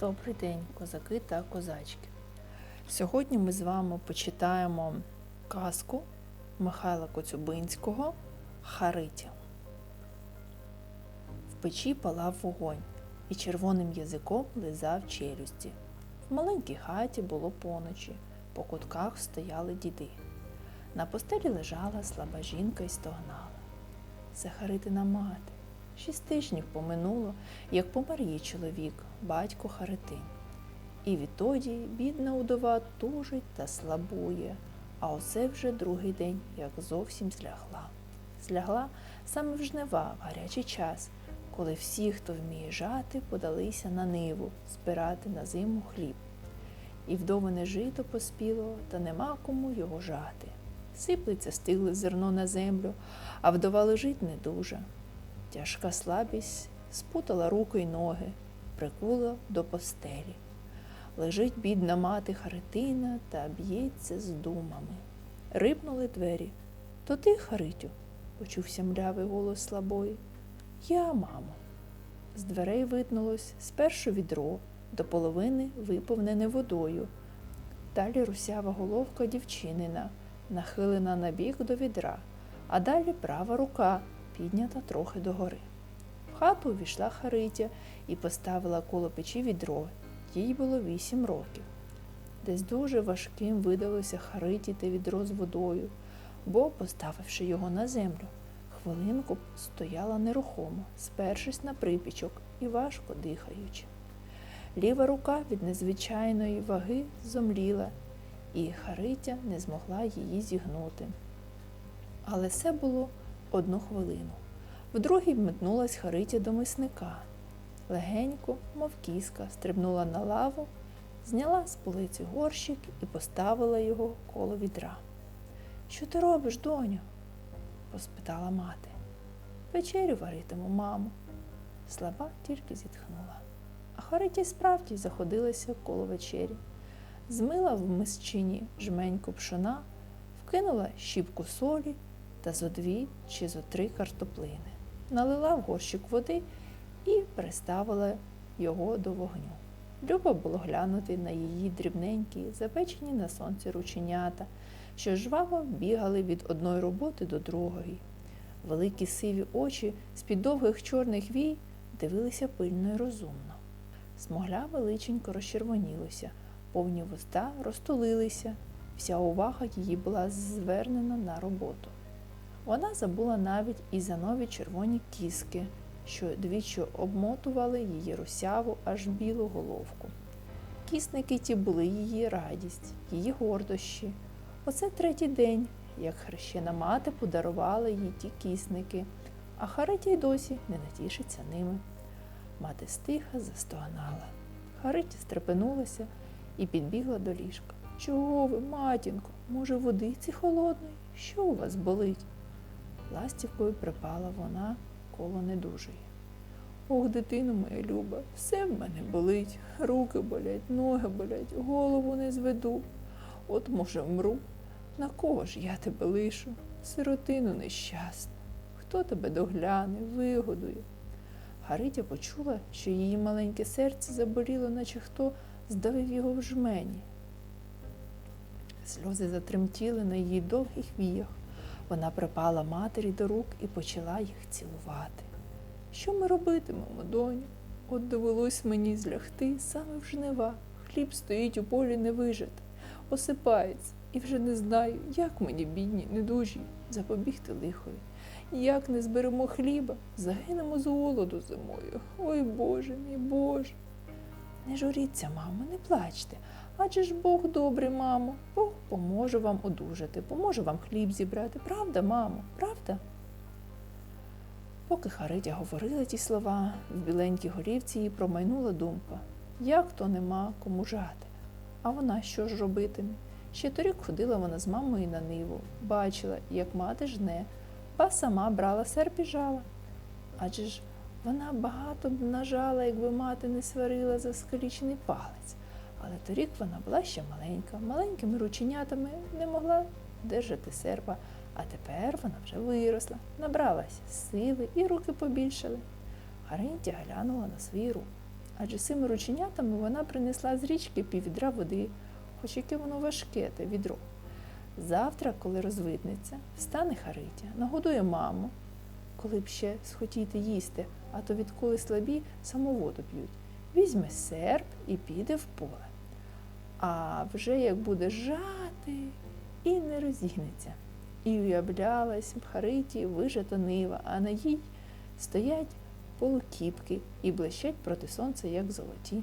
Добрий день, козаки та козачки. Сьогодні ми з вами почитаємо казку Михайла Коцюбинського Харитя. В печі палав вогонь і червоним язиком лизав челюсті. В маленькій хаті було поночі, по кутках стояли діди. На постелі лежала слаба жінка і стогнала. Це Харитина мати. Шість тижнів поминуло, як помер її чоловік, батько Харитин. І відтоді бідна удова тужить та слабує, а оце вже другий день, як зовсім злягла. Злягла саме в жнива в гарячий час, коли всі, хто вміє жати, подалися на ниву збирати на зиму хліб. І вдовине жито поспіло, та нема кому його жати. Сиплеться стигле зерно на землю, а вдова лежить не дуже. Тяжка слабість спутала руки й ноги, прикула до постелі. Лежить бідна мати Харитина та б'ється з думами. Рипнули двері. То ти, Харитю? почувся млявий голос слабої. Я, мамо. З дверей виднулось спершу відро, до половини виповнене водою. Далі русява головка дівчинина, нахилена на бік до відра, а далі права рука, піднята трохи догори. В хату увійшла Харитя і поставила коло печі відро. Їй було вісім років. Десь дуже важким видалося Хариті те відро з водою, бо, поставивши його на землю, хвилинку стояла нерухомо, спершись на припічок і важко дихаючи. Ліва рука від незвичайної ваги зомліла, і Харитя не змогла її зігнути. Але це було одну хвилину. Вдруге метнулась Харитя до мисника. Легенько, мов кіска, стрибнула на лаву, зняла з полиці горщик і поставила його коло відра. Що ти робиш, доню? поспитала мати. Вечерю варитиму, мамо. Слаба тільки зітхнула. А Харитя справді заходилася коло вечері. Змила в мисчині жменьку пшона, вкинула щіпку солі та зо дві чи зо три картоплини, налила в горщик води і приставила його до вогню. Люба було глянути на її дрібненькі, запечені на сонці рученята, що жваво бігали від одної роботи до другої. Великі сиві очі з-під довгих чорних вій дивилися пильно й розумно. Смогля величенько розчервонілося, повні вуста розтулилися, вся увага її була звернена на роботу. Вона забула навіть і за нові червоні кіски, що двічі обмотували її русяву аж білу головку. Кісники ті були її радість, її гордощі. Оце третій день, як хрещена мати подарувала їй ті кісники, а Харитя й досі не натішиться ними. Мати стиха застогнала. Харитя стрепенулася і підбігла до ліжка. Чого ви, матінко? Може, водиці холодної? Що у вас болить? Ластівкою припала вона коло недужої. Ох, дитино моя люба, все в мене болить, руки болять, ноги болять, голову не зведу. От, може, вмру. На кого ж я тебе лишу? Сиротину нещасну. Хто тебе догляне, вигодує? Гаритя почула, що її маленьке серце заболіло, наче хто здавив його в жмені. Сльози затремтіли на її довгих віях. Вона припала матері до рук і почала їх цілувати. Що ми робитимемо, доню? От довелось мені злягти саме в жнива. Хліб стоїть у полі не вижити, осипається, і вже не знаю, як мені, бідні, недужі, запобігти лихові. Як не зберемо хліба, загинемо з голоду зимою. Ой Боже мій Боже. Не журіться, мамо, не плачте. Адже ж Бог добрий, мамо. Бог поможе вам одужати, поможе вам хліб зібрати. Правда, мамо, правда? Поки Харитя говорила ті слова, в біленькій голівці їй промайнула думка, як то нема кому жати. А вона що ж робитиме? Ще торік ходила вона з мамою на ниву, бачила, як мати жне, ба сама брала серп і жала. Адже ж вона багато б нажала, якби мати не сварила за скалічений палець. Але торік вона була ще маленька, маленькими рученятами не могла держати серпа, А тепер вона вже виросла, набралась сили і руки побільшали. Харинтя глянула на свої руки. Адже цими рученятами вона принесла з річки піввідра води, хоч яке воно важке те відро. Завтра, коли розвиднеться, встане Харитя, нагодує маму, коли б ще схотіти їсти, а то відколи слабі саму воду п'ють. Візьме серп і піде в поле. А вже як буде жати і не розігнеться. І уявлялась в Хариті вижата нива, а на їй стоять полукіпки і блищать проти сонця, як золоті.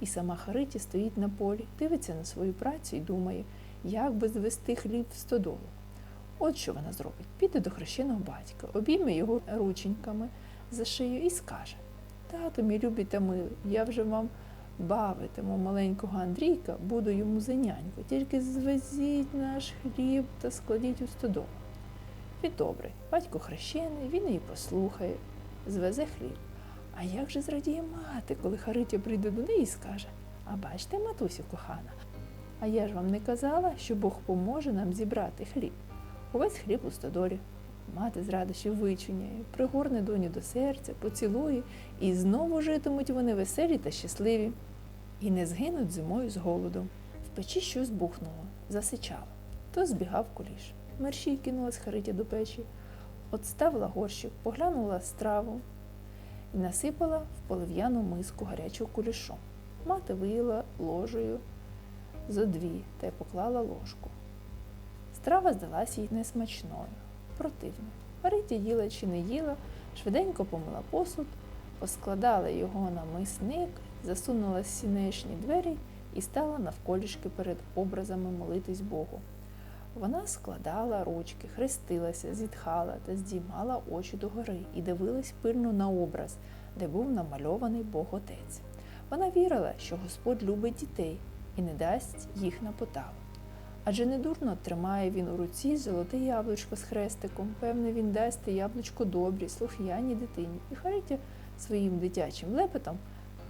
І сама Хариті стоїть на полі, дивиться на свою працю і думає, як би звести хліб в стодолу. От що вона зробить: піде до хрещеного батька, обійме його рученьками за шию і скаже: Тато, мій любий та милий, я вже вам бавитиму маленького Андрійка, буду йому за няньку, тільки звезіть наш хліб та складіть у стодолу. Він добрий, батько хрещений, він її послухає, звезе хліб. А як же зрадіє мати, коли Харитя прийде до неї і скаже А бачте, матусю кохана, а я ж вам не казала, що Бог поможе нам зібрати хліб. Увесь хліб у стодолі. Мати з радощів вичуняє, пригорне доню до серця, поцілує, і знову житимуть вони веселі та щасливі, і не згинуть зимою з голоду. В печі щось бухнуло, засичало. То збігав куліш. Мерщій кинулась Харитя до печі, отставила горщик, поглянула страву і насипала в полив'яну миску гарячого кулішу. Мати виїла ложею зо дві та й поклала ложку. Страва здалась їй несмачною, противною. Маритя їла чи не їла, швиденько помила посуд, поскладала його на мисник, засунула сінешні двері і стала навколішки перед образами молитись Богу. Вона складала ручки, хрестилася, зітхала та здіймала очі догори і дивилась пильно на образ, де був намальований Бог Отець. Вона вірила, що Господь любить дітей і не дасть їх на поталу. Адже недурно тримає він у руці золоте яблучко з хрестиком. Певне, він дасть те яблучко добрій, слух'яній дитині. І Харитя своїм дитячим лепетом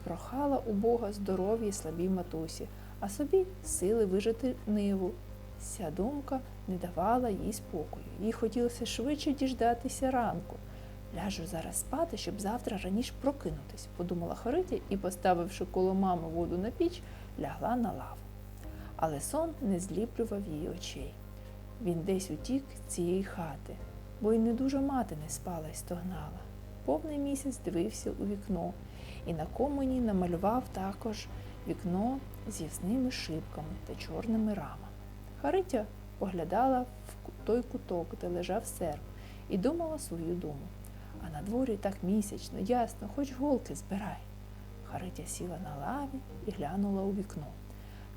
прохала у Бога здоров'я слабій матусі, а собі сили вижити ниву. Ця думка не давала їй спокою. Їй хотілося швидше діждатися ранку. Ляжу зараз спати, щоб завтра раніше прокинутись, подумала Харитя і, поставивши коло мами воду на піч, лягла на лаву. Але сон не зліплював її очей. Він десь утік з цієї хати, бо й не дуже мати не спала й стогнала. Повний місяць дивився у вікно і на комені намалював також вікно з ясними шибками та чорними рамами. Харитя поглядала в той куток, де лежав серп, і думала свою думу. А на дворі так місячно, ясно, хоч голки збирай. Харитя сіла на лаві і глянула у вікно.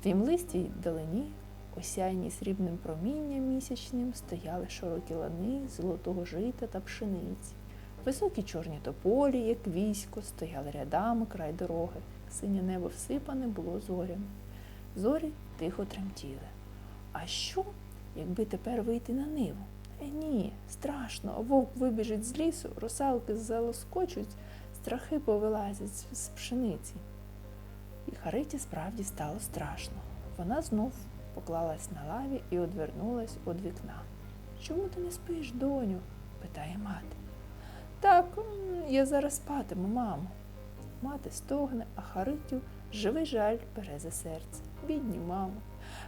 В імлистій далині, осяйні срібним промінням місячним, стояли широкі лани золотого жита та пшениці. Високі чорні тополі, як військо, стояли рядами край дороги. Синє небо всипане було зорями. Зорі тихо тремтіли. А що, якби тепер вийти на ниву? Е, ні, страшно, вовк вибіжить з лісу, русалки залоскочуть, страхи повилазять з пшениці. І Хариті справді стало страшно. Вона знов поклалась на лаві і одвернулась від вікна. Чому ти не спиш, доню? питає мати. Так, я зараз спатиму, мамо. Мати стогне, а Харитю живий жаль бере за серце. Бідні, мамо,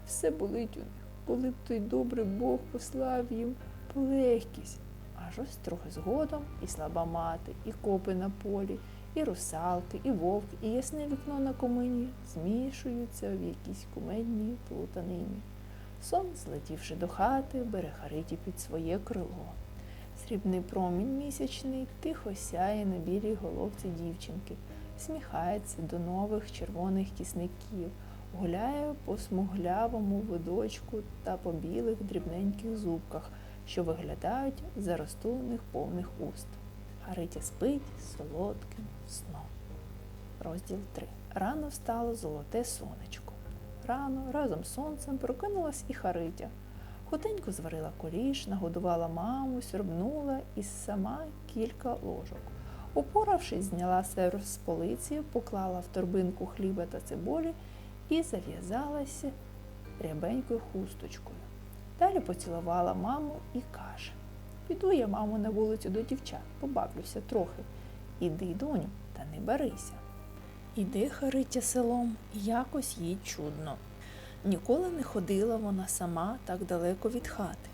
все болить у них, коли б той добрий Бог послав їм полегкість. Аж ось трохи згодом і слаба мати, і копи на полі, і русалки, і вовк, і ясне вікно на комині змішуються в якійсь кумедній плутанині. Сон, злетівши до хати, бере Хариті під своє крило. Срібний промінь місячний тихо сяє на білій головці дівчинки, сміхається до нових червоних кісників, гуляє по смуглявому видочку та по білих дрібненьких зубках, що виглядають за розтулених повних уст. Харитя спить солодким сном. Розділ 3. Рано встало золоте сонечко. Рано разом з сонцем прокинулась і Харитя. Хутенько зварила коліш, нагодувала маму, сьорбнула і сама кілька ложок. Упоравшись, зняла сер з полиці, поклала в торбинку хліба та цибулі і зав'язалася рябенькою хусточкою. Далі поцілувала маму і каже: Піду я, мамо, на вулицю до дівчат, побавлюся трохи. Іди, доню, та не барися. Іде Харитя селом, якось їй чудно. Ніколи не ходила вона сама так далеко від хати.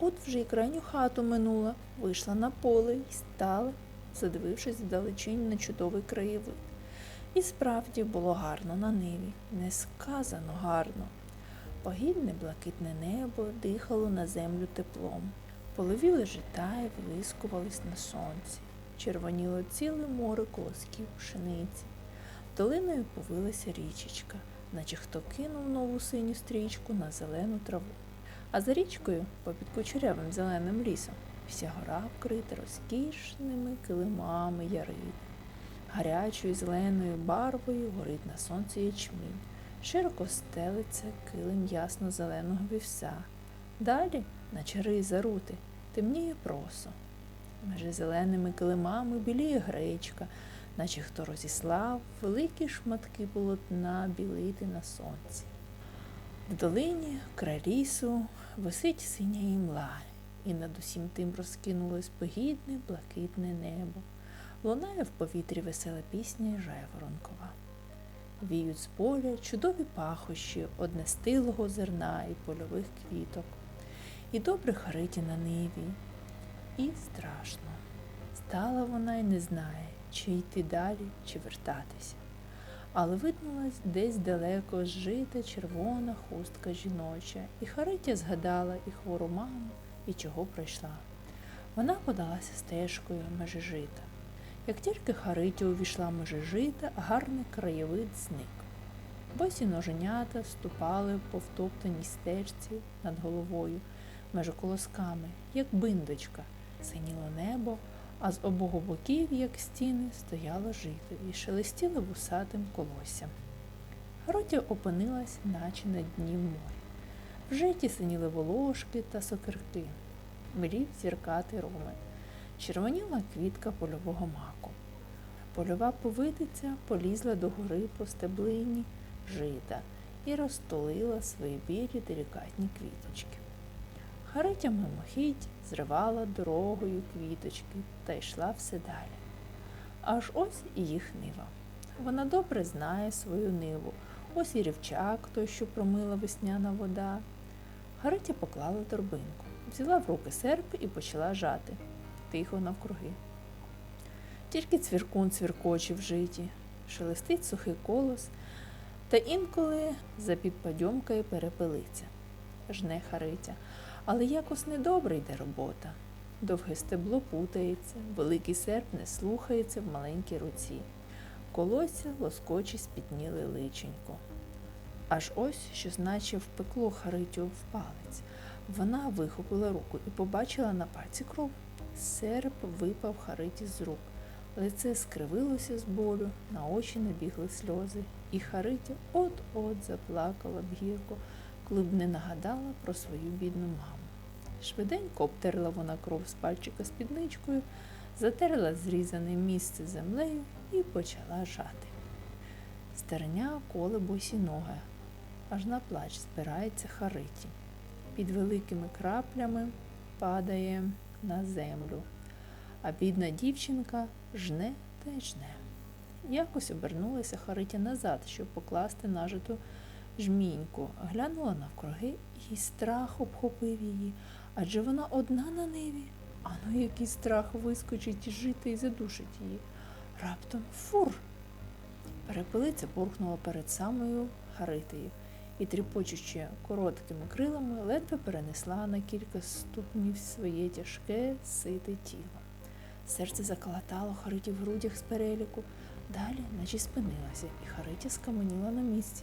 От вже й крайню хату минула, вийшла на поле і стала, задивившись вдалечінь на чудовий краєвид. І справді було гарно на ниві, несказано гарно. Погідне блакитне небо дихало на землю теплом. Половіли жита і вилискувались на сонці. Червоніло ціле море колосків пшениці. Долиною повилася річечка, наче хто кинув нову синю стрічку на зелену траву. А за річкою, попід кучерявим зеленим лісом, вся гора вкрита розкішними килимами ярини. Гарячою зеленою барвою горить на сонці ячмінь. Широко стелиться килим ясно-зеленого вівса. Далі, наче риза рути, темніє просо. Межи зеленими килимами біліє гречка, наче хто розіслав великі шматки полотна білити на сонці. В долині, край лісу, висить синя імла, і над усім тим розкинулось погідне блакитне небо. Лунає в повітрі весела пісня жайворонкова. Віють з поля чудові пахощі однестилого зерна і польових квіток. І добре хариті на ниві, і страшно. Стала вона й не знає, чи йти далі, чи вертатися. Але виднулась десь далеко зжита червона хустка жіноча, і Харитя згадала і хвору маму, і чого прийшла. Вона подалася стежкою межі жита. Як тільки Харитя увійшла межі жита, гарний краєвид зник. Босі ноженята ступали по втоптаній стежці над головою, меж колосками, як биндочка, синіло небо, а з обох боків, як стіни, стояло жито і шелестіло вусатим колоссям. Гаротя опинилась, наче на дні моря. В житі синіли волошки та сокирки, мрів зіркати роми, червоніла квітка польового маку. Польова повидиця полізла до гори по стеблині жита і розтулила свої білі делікатні квіточки. Харитя мимохідь зривала дорогою квіточки та йшла все далі. Аж ось і їх нива. Вона добре знає свою ниву. Ось і рівчак той, що промила весняна вода. Харитя поклала торбинку, взяла в руки серп і почала жати, тихо навкруги. Тільки цвіркун цвіркоче в житі, шелестить сухий колос, та інколи за підпадьомкою перепелиться. Жне Харитя, але якось недобре йде робота. Довге стебло путається, великий серп не слухається в маленькій руці. Колосся лоскочі спітніли личенько. Аж ось щось наче впекло Харитю в палець. Вона вихопила руку і побачила на пальці кров. Серп випав Хариті з рук. Лице скривилося з болю, на очі набігли сльози, і Харитя от-от заплакала б гірко, коли б не нагадала про свою бідну маму. Швиденько обтерла вона кров з пальчика спідничкою, затерла зрізане місце землею і почала жати. Стерня коле босі ноги, аж на плач збирається Хариті. Під великими краплями падає на землю, а бідна дівчинка жне та й жне. Якось обернулася Харитя назад, щоб покласти нажиту жміньку, глянула навкруги і страх обхопив її, адже вона одна на ниві. А ну який страх вискочить жити і задушить її. Раптом фур. Перепелиця бурхнула перед самою Харитею і, тріпочучи короткими крилами, ледве перенесла на кілька ступнів своє тяжке, сите тіло. Серце заколотало Хариті в грудях з переліку, далі, наче спинилася, і Харитя скаменіла на місці.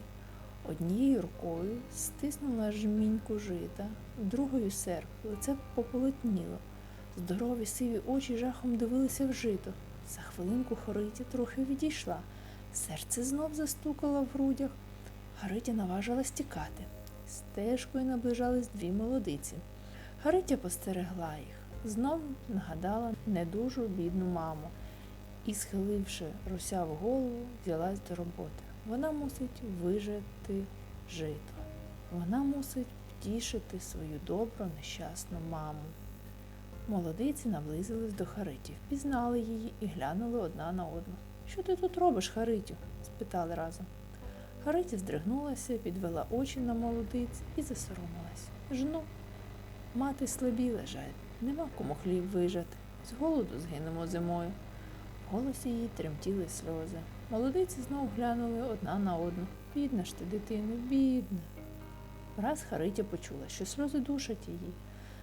Однією рукою стиснула жміньку жита, другою серп, лице пополотніло. Здорові сиві очі жахом дивилися в жито. За хвилинку Харитя трохи відійшла. Серце знов застукало в грудях. Харитя наважилась тікати. Стежкою наближались дві молодиці. Харитя постерегла їх, знов нагадала недужу бідну маму і, схиливши русяву голову, взялась до роботи. Вона мусить вижити жито. Вона мусить втішити свою добру нещасну маму. Молодиці наблизились до Харитів, пізнали її і глянули одна на одну. Що ти тут робиш, Харитю? спитали разом. Хариті здригнулася, підвела очі на молодиць і засоромилась. Жну, мати слабі лежать, нема кому хліб вижати. З голоду згинемо зимою. В голосі її тремтіли сльози. Молодиці знов глянули одна на одну. Бідна ж ти, дитино, бідна. Враз Харитя почула, що сльози душать її.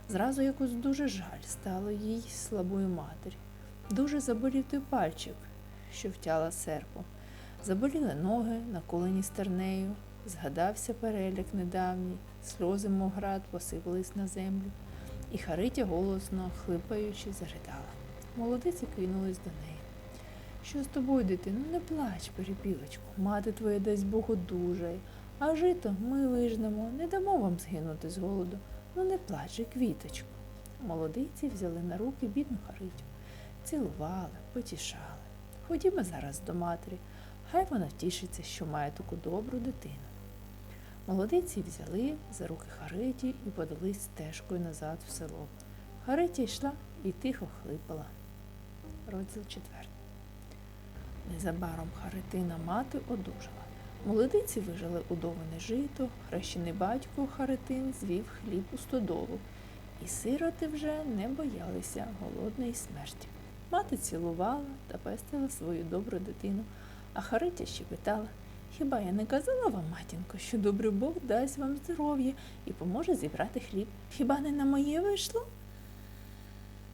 Зразу якось дуже жаль стало їй слабої матері. Дуже заболів той пальчик, що втяла серпом. Заболіли ноги, наколені стернею, згадався переляк недавній, сльози, мов град, посипались на землю, і Харитя голосно, хлипаючи, заридала. Молодиці кинулись до неї. Що з тобою, дитино, не плач, перепілочку. Мати твоя дасть Бог одужає, а жито ми вижнемо, не дамо вам згинути з голоду. Ну не плач, квіточку. Молодиці взяли на руки бідну Харитю, цілували, потішали. Ходімо зараз до матері, хай вона втішиться, що має таку добру дитину. Молодиці взяли за руки Хариті і подались стежкою назад в село. Харитя йшла і тихо хлипала. Розділ четвертий. Незабаром Харитина мати одужала. Молодиці вижили удоване жито, хрещений батько Харитин звів хліб у стодолу, і сироти вже не боялися голодної смерті. Мати цілувала та пестила свою добру дитину, а Харитя щебетала. Хіба я не казала вам, матінко, що добрий Бог дасть вам здоров'я і поможе зібрати хліб? Хіба не на моє вийшло?